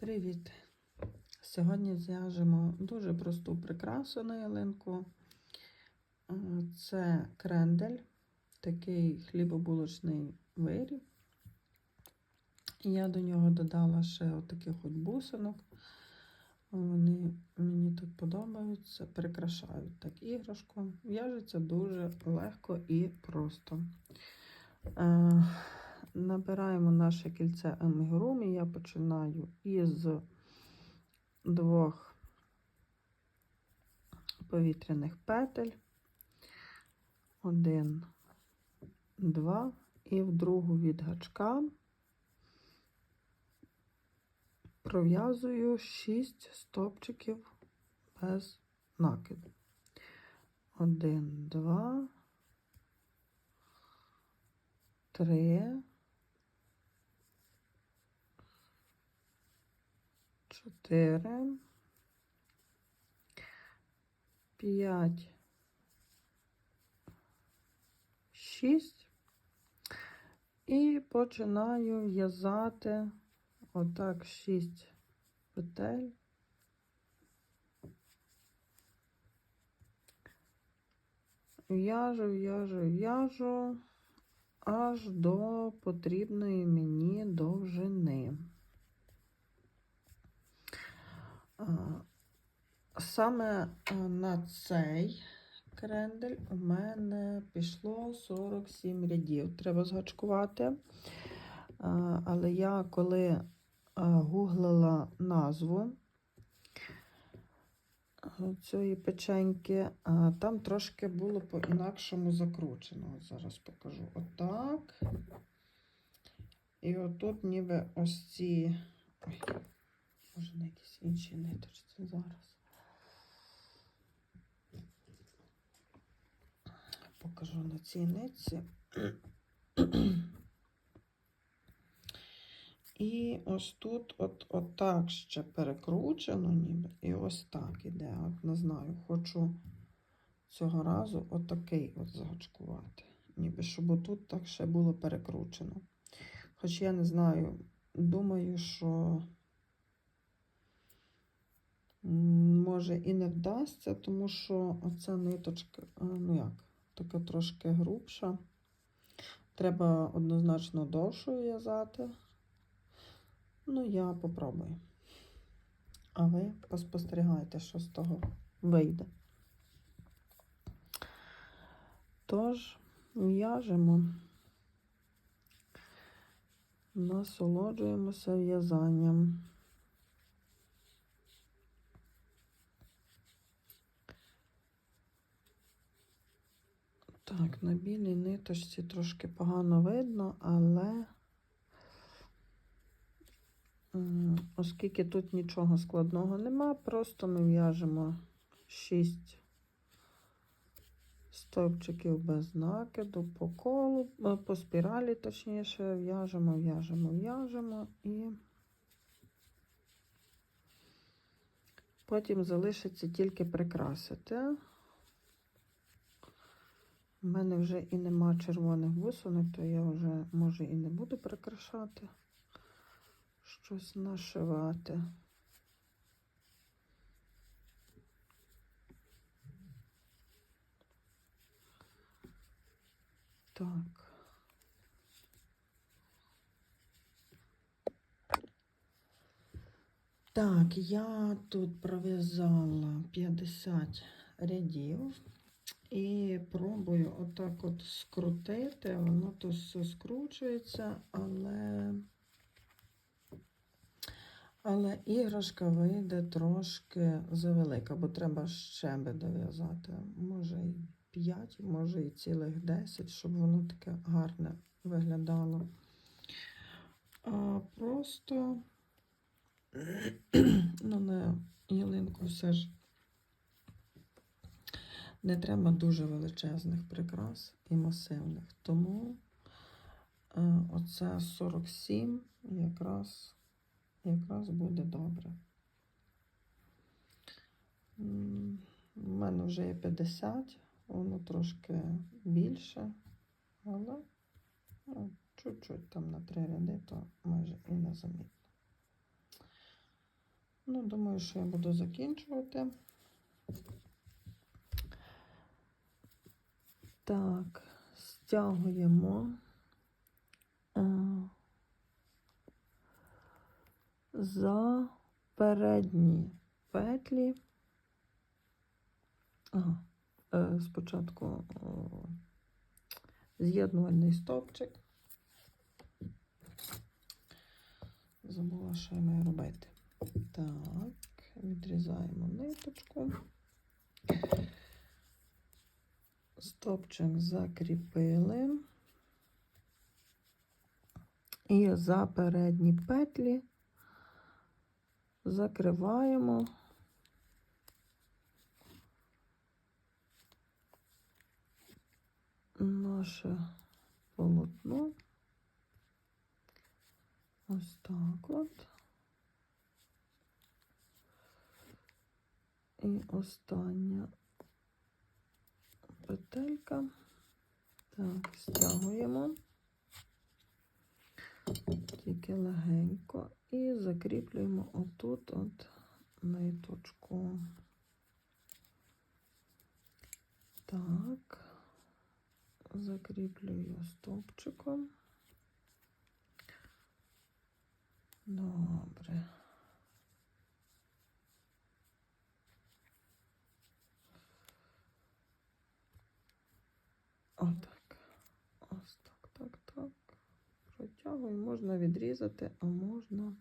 Привіт! Сьогодні зв'яжемо дуже просту прикрасу на ялинку. Е, Це крендель, такий хлібобулочний виріб. Я до нього додала ще отаких от бусинок. Вони мені тут подобаються, прикрашають так іграшку. В'яжеться дуже легко і просто. Набираємо наше кільце амігурумі. Я починаю із двох повітряних петель. Один, два, і в другу від гачка пров'язую 6 стопчиків без накиду. Один, два, три, чотири, п'ять, шість. І починаю в'язати отак шість петель. В'яжу, в'яжу, в'яжу аж до потрібної мені довжини. А, Саме на цей крендель у мене пішло 47 рядів. Треба згачкувати. Але я коли гуглила назву цієї печеньки, там трошки було по-інакшому закручено. От зараз покажу. Отак. І отут ніби ось ці. Ой, може на якісь інші ниточці зараз. Покажу на цій нитці. І ось тут от, от так ще перекручено, ніби, і ось так іде. От не знаю, хочу цього разу отакий от загачкувати. Ніби, щоб отут так ще було перекручено. Хоч я не знаю, думаю, що може і не вдасться, тому що оця ниточка, ну як, така трошки грубша. Треба однозначно довшою в'язати. Ну, я попробую. А ви поспостерігайте, що з того вийде. Тож, в'яжемо, насолоджуємося в'язанням. Так, на білій ниточці трошки погано видно, але оскільки тут нічого складного нема, просто ми в'яжемо 6 стовпчиків без накиду по колу, е, по спіралі, точніше, в'яжемо, в'яжемо, в'яжемо і потім залишиться тільки прикрасити. У мене вже і нема червоних бусинок, то я вже, може, і не буду прикрашати, щось нашивати. Так. Так, я тут пров'язала 50 рядів. І пробую отак от скрутити, воно то все скручується, але але іграшка вийде трошки завелика, бо треба ще би дов'язати. Може і 5, може і цілих 10, щоб воно таке гарне виглядало. А просто ну, на ялинку все ж. Не треба дуже величезних прикрас і масивних. Тому е, оце 47 якраз, якраз буде добре. У мене вже є 50, воно трошки більше, але ну, чуть-чуть там на три ряди, то майже і не замітно. Ну, думаю, що я буду закінчувати. Так, стягуємо е, за передні петлі. Ага, е, спочатку з'єднувальний стовпчик. Забула, що я маю робити. Так, відрізаємо ниточку. Стопчик закріпили. І за передні петлі закриваємо наше полотно. Ось так от. І остання петелька. Так, стягуємо тільки легенько і закріплюємо отут от ниточку. Так, закріплюю стовпчиком. Добре. Отак. Ось так, так, так. Протягую. Можна відрізати, а можна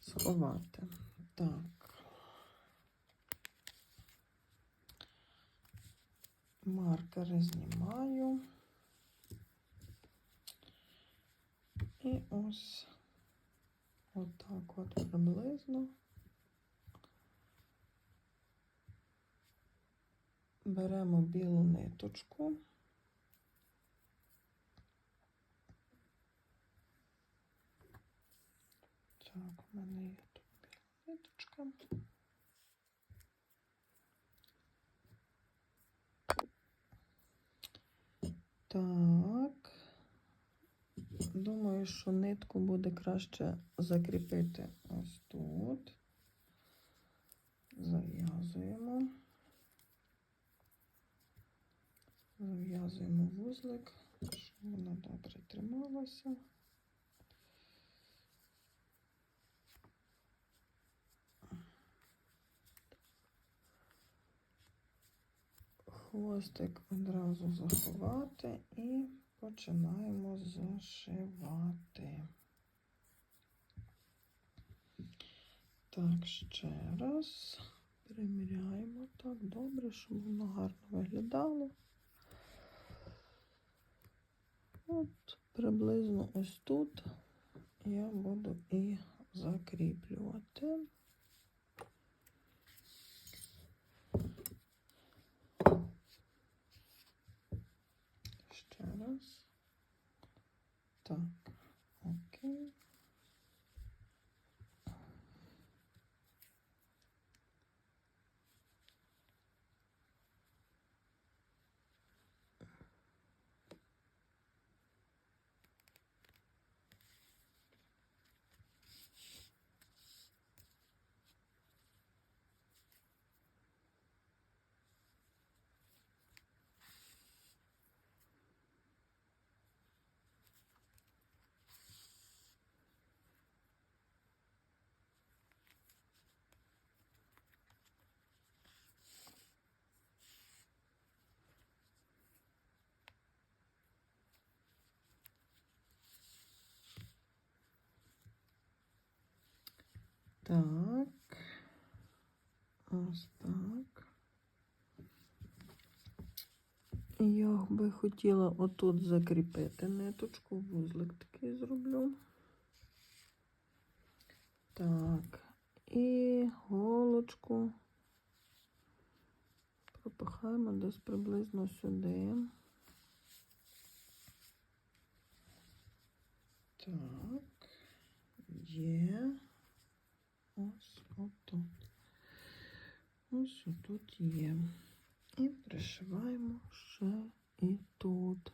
сховати. Так. Маркери знімаю. І ось отак от приблизно. Беремо білу ниточку. Так, у мене є тут ниточка. Так. Думаю, що нитку буде краще закріпити ось тут. Зав'язуємо. Зав'язуємо вузлик, щоб вона добре трималася. Хвостик одразу заховати і починаємо зашивати. Так, ще раз приміряємо так добре, щоб воно гарно виглядало. От приблизно ось тут я буду і закріплювати. Ще раз. Так, Так. Ось так. Я би хотіла отут закріпити ниточку, вузлик такий зроблю. Так, і голочку пропихаємо десь приблизно сюди. Так, є. Ось отут. Ось отут є. І пришиваємо ще і тут.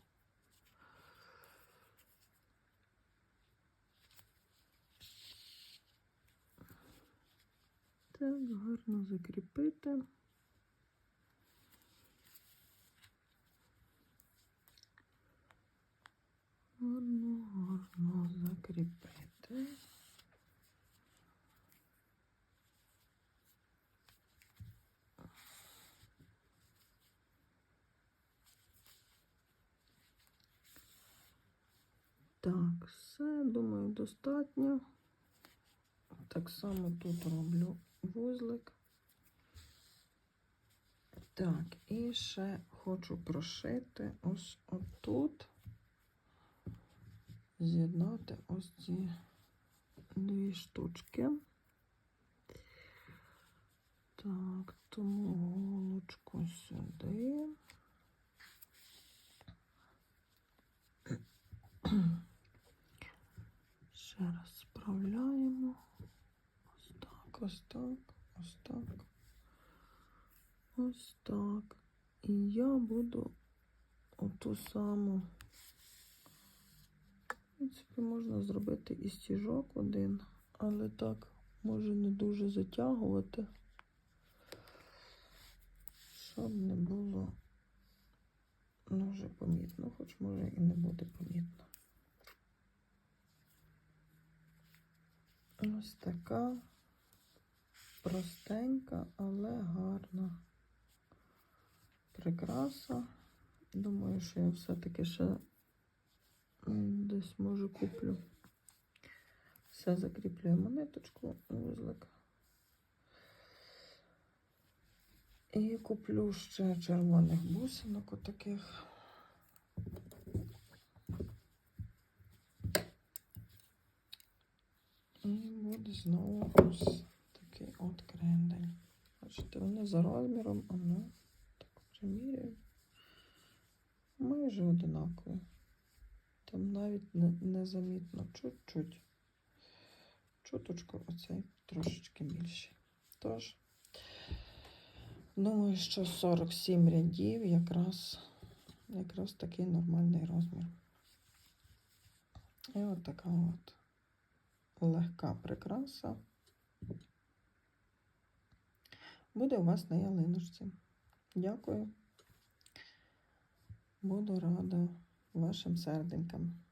Так, гарно закріпити. Гарно, гарно закріпити. Так, все, думаю, достатньо. Так само тут роблю вузлик. Так, і ще хочу прошити ось отут, з'єднати ось ці дві штучки. Так, тому голочку сюди. Ще раз справляємо. Ось так, ось так, ось так. Ось так. І я буду оту саму. В принципі, можна зробити і стіжок один, але так може не дуже затягувати, щоб не було дуже помітно, хоч може і не буде помітно. Ось така простенька, але гарна прикраса. Думаю, що я все-таки ще десь може куплю. Все закріплюємо ниточку, вузлик. І куплю ще червоних бусинок отаких. І знову ось такий от крендель. Бачите, вони за розміром, а ну, так приміряю. Майже одинакові. Там навіть не, незамітно чуть-чуть. Чуточку оцей трошечки більший. Тож, думаю, що 47 рядів якраз, якраз такий нормальний розмір. І от така от легка прикраса буде у вас на ялиночці. Дякую. Буду рада вашим серденькам.